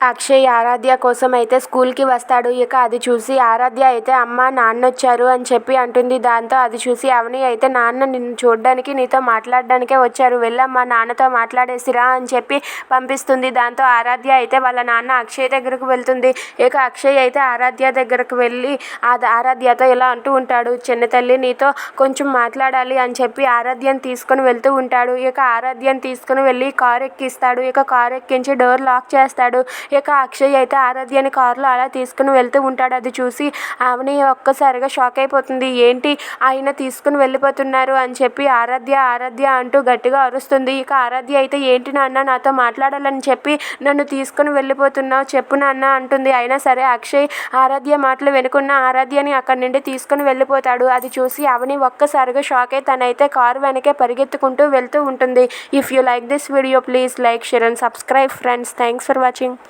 అక్షయ్ ఆరాధ్య కోసం అయితే స్కూల్కి వస్తాడు. ఇక అది చూసి ఆరాధ్య అయితే అమ్మ నాన్న వచ్చారు అని చెప్పి అంటుంది. దాంతో అది చూసి అవని అయితే నాన్న నిన్ను చూడడానికి నీతో మాట్లాడడానికే వచ్చారు. వెళ్ళమ్మా నాన్నతో మాట్లాడేసిరా అని చెప్పి పంపిస్తుంది. దాంతో ఆరాధ్య అయితే వాళ్ళ నాన్న అక్షయ్ దగ్గరకు వెళ్తుంది. ఇక అక్షయ్ అయితే ఆరాధ్య దగ్గరకు వెళ్ళి ఆ ఆరాధ్యతో ఇలా అంటూ ఉంటాడు. చిన్న తల్లి నీతో కొంచెం మాట్లాడాలి అని చెప్పి ఆరాధ్యను తీసుకుని వెళ్తూ ఉంటాడు. ఇక ఆరాధ్యను తీసుకుని వెళ్ళి కారు ఎక్కిస్తాడు. ఇక కారు ఎక్కించి డోర్ లాక్ చేస్తాడు. ఇక అక్షయ్ అయితే ఆరాధ్యని కారులో అలా తీసుకుని వెళ్తూ ఉంటాడు. అది చూసి ఆమెని ఒక్కసారిగా షాక్ అయిపోతుంది. ఏంటి ఆయన తీసుకుని వెళ్ళిపోతున్నారు అని చెప్పి ఆరాధ్య ఆరాధ్య అంటూ గట్టిగా అరుస్తుంది. ఇక ఆరాధ్య అయితే ఏంటి నాన్న నాతో మాట్లాడాలని చెప్పి నన్ను తీసుకుని వెళ్ళిపోతున్నావు చెప్పు నాన్న అంటుంది. అయినా సరే అక్షయ్ ఆరాధ్య మాటలు వెనుకున్న ఆరాధ్యని అక్కడి నుండి తీసుకుని వెళ్ళిపోతాడు. అది చూసి అవని ఒక్కసారిగా షాక్ అయి తనైతే కారు వెనకే పరిగెత్తుకుంటూ వెళ్తూ ఉంటుంది. If you like this video please like share and subscribe friends thanks for watching